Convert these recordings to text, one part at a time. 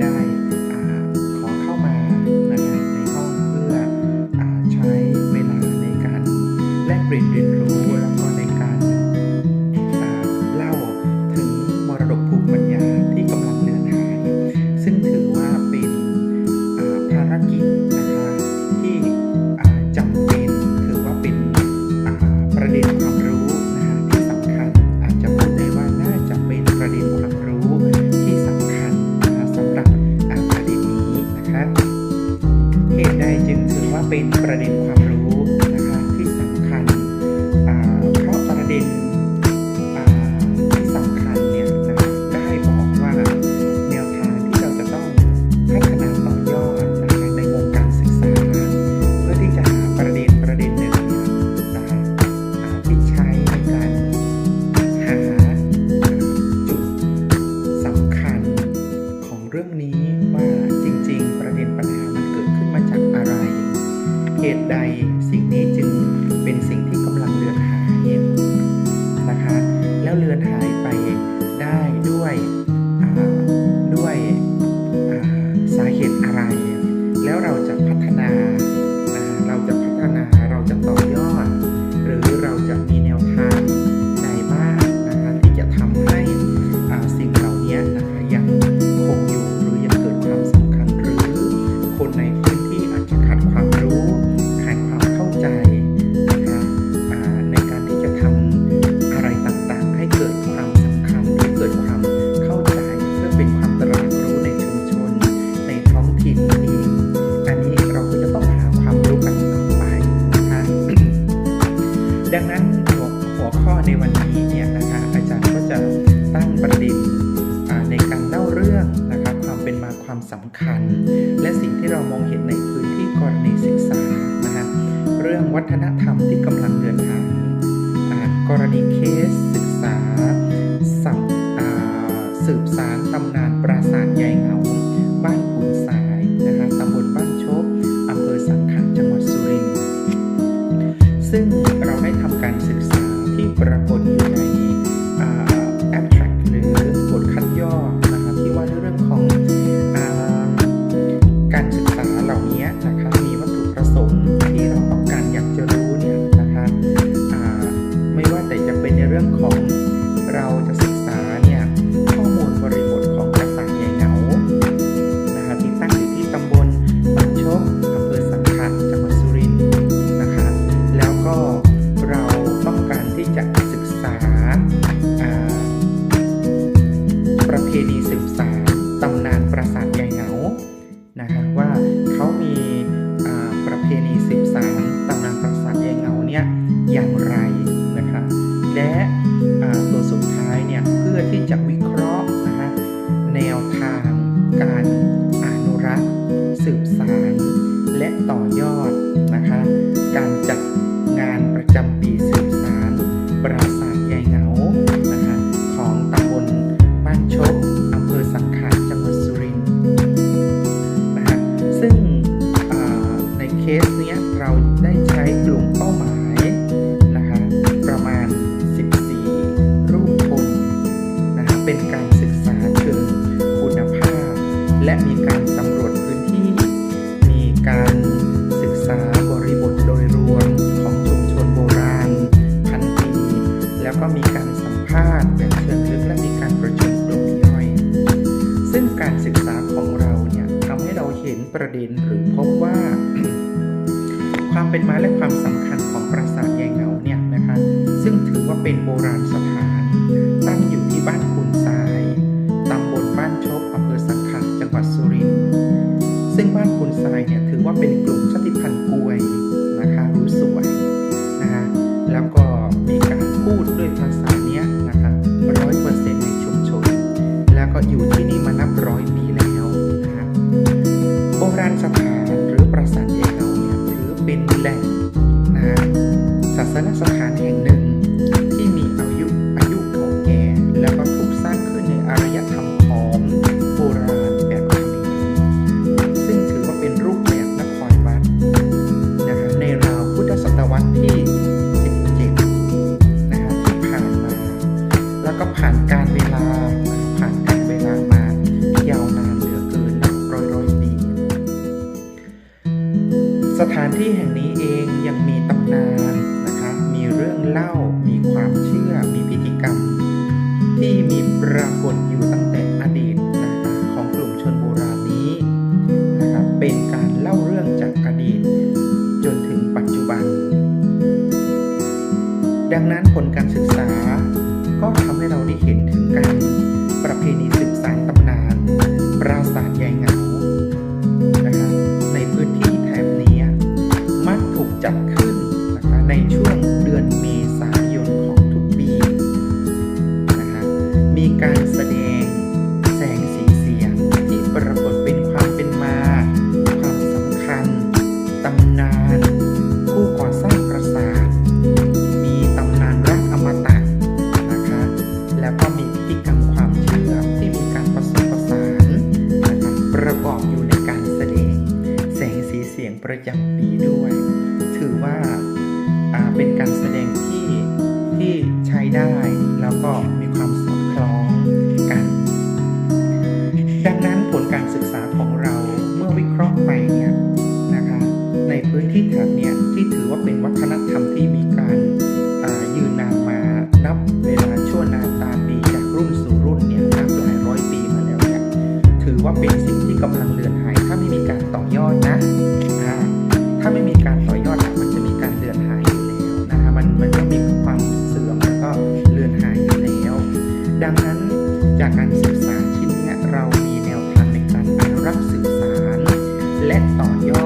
ได้ขอเข้ามาในห้องเพื่อใช้เวลาในการแลกเปลี่ยนเรียนรู้ ใด ที่เรามองเห็นในพื้นที่กรณีศึกษานะฮะเรื่องวัฒนธรรมที่กำลังเดินหายกรณีเคสศึกษาสังสืบสารตำนานปราสาทใหญ่เหงาบ้านขุนสายนะฮะตำบลบ้านชบอำเภอสังขะจังหวัดสุรินทร์ซึ่งเราได้ทำการศึกษาที่ปรากฏอยู่ เคสเนี้ยเราได้ใช้กลุ่มเป้าหมายนะคะประมาณ 14 รูปคนนะคะเป็นการศึกษาเชิงคุณภาพ และมีการสำรวจพื้นที่ มีการศึกษาบริบทโดยรวมของชุมชนโบราณพันปีแล้วก็มีการสัมภาษณ์แบบเชิงลึกและมีการประชุมกลุ่มย่อย ซึ่งการศึกษาของเราเนี่ยทำให้เราเห็นประเด็นหรือพบว่า ความเป็นมาและความสำคัญของปราสาทแยงเหงาเนี่ยนะคะ ซึ่งถือว่าเป็นโบราณสถาน ตั้งอยู่ที่บ้านคุนทรายตำบลบ้านชกอำเภอสังขะจังหวัดสุรินทร์ซึ่งบ้านคุนทรายเนี่ยถือว่าเป็นกลุ่มชาติพันธุ์กวย ศาสนสถานแห่งหนึ่ง You. การแสดงที่ที่ใช้ได้แล้วก็มีความสุข ดังนั้นจากการสื่อสารชิ้นนี้เรามีแนวทางในการอนุรักษ์สื่อสาร และต่อยอด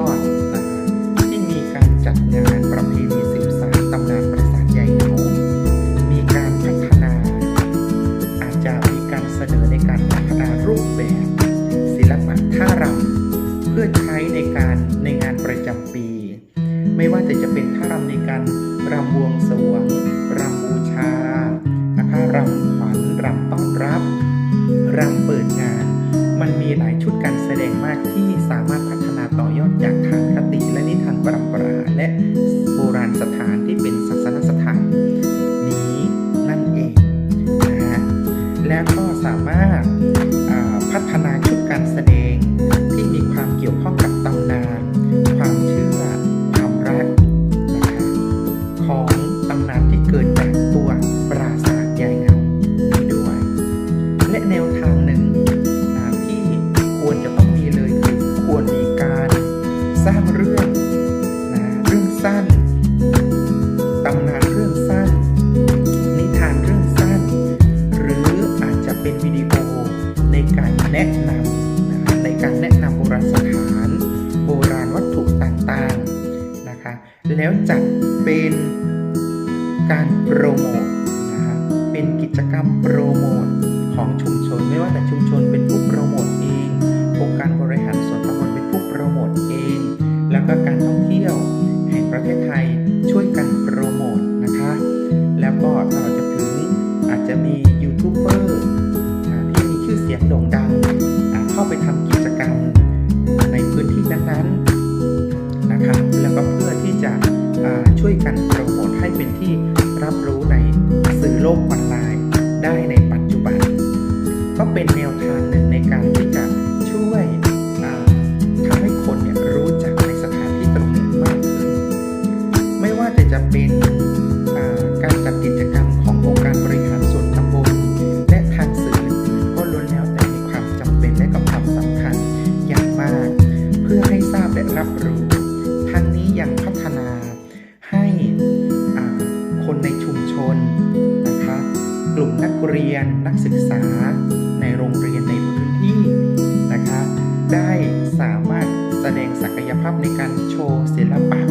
camprón. ได้ในปัจจุบัน ก็เป็นแนวทางหนึ่งในการที่จะช่วยทำให้คนเนี่ยรู้จักในสถานที่ตรงนี้มากขึ้น ไม่ว่าแต่จะเป็น เรียนนักศึกษาในโรงเรียนในพื้นที่นะครับได้สามารถแสดงศักยภาพในการโชว์ศิลปะ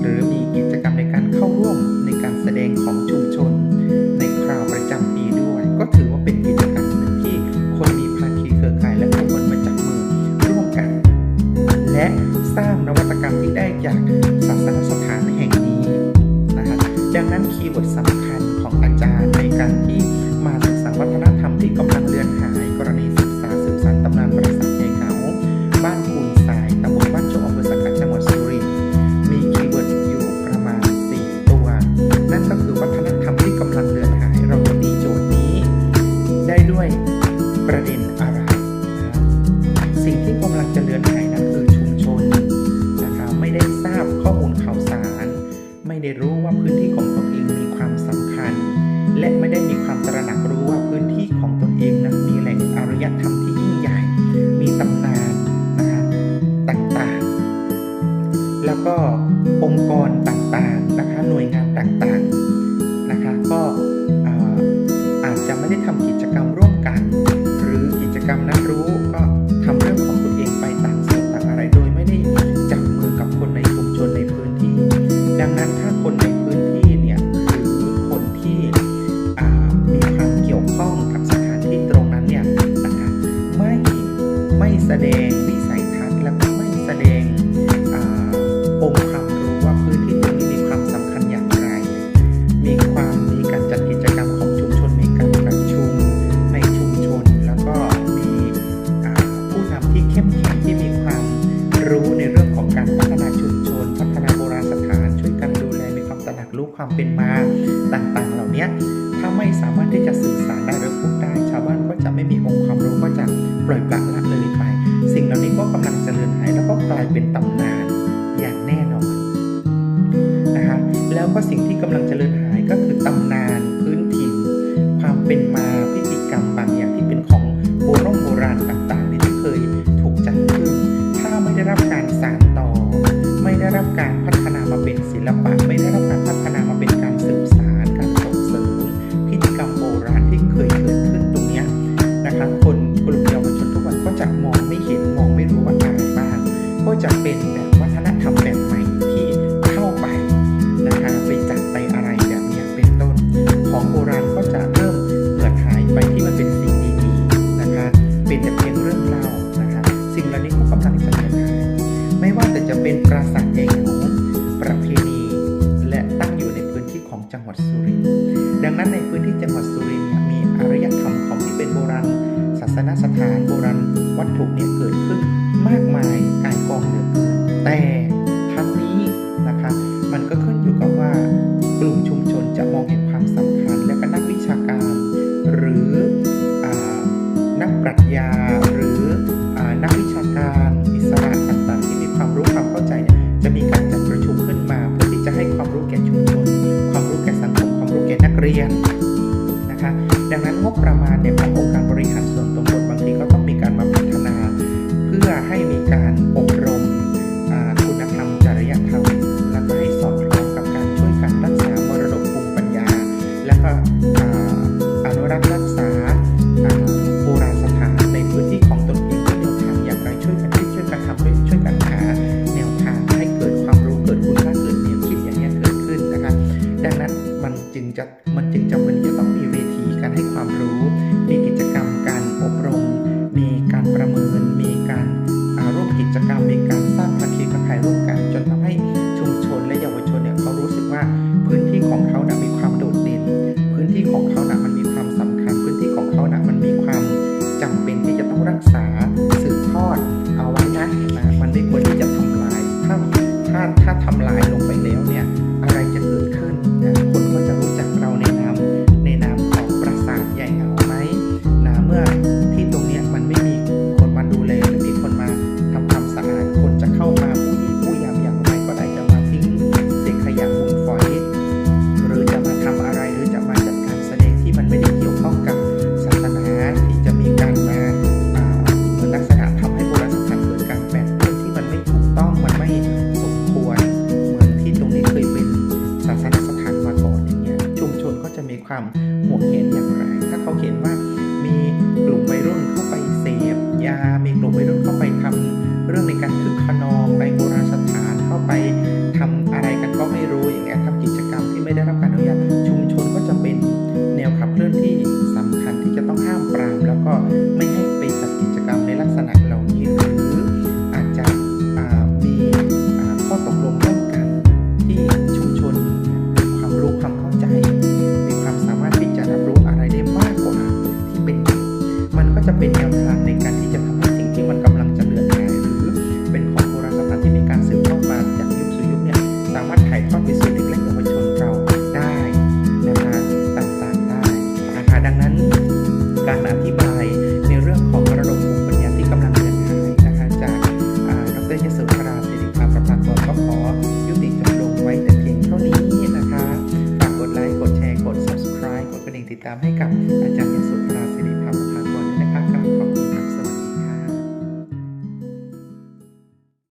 หรือมีกิจกรรมในการเข้าร่วมในการแสดงของชุมชน ในคราวประจำปีด้วย ก็ถือว่าเป็นกิจกรรมหนึ่งที่คนมีภาคีเครือข่ายและผู้คนมาจับมือร่วมกัน และสร้างนวัตกรรมที่ได้จากศาสนสถานแห่งนี้นะครับดังนั้นคีย์เวิร์ดสำคัญของอาจารย์ในการที่ ก็องค์กรต่างๆนะคะหน่วยงานต่างๆนะคะก็อาจจะไม่ได้ทำกิจกรรมร่วมกัน หรือกิจกรรมนับรู้ก็ทำเรื่องของตัวเองไปต่างส่วนต่างอะไร โดยไม่ได้จับมือกับคนในชุมชนในพื้นที่ ดังนั้นถ้าคนในพื้นที่เนี่ยหรือคนที่มีความเกี่ยวข้องกับสถานที่ตรงนั้นเนี่ยนะคะไม่ไม่แสดง right back. วัตถุเนี่ยเกิดขึ้นมากมายกายกองเหลือเแต่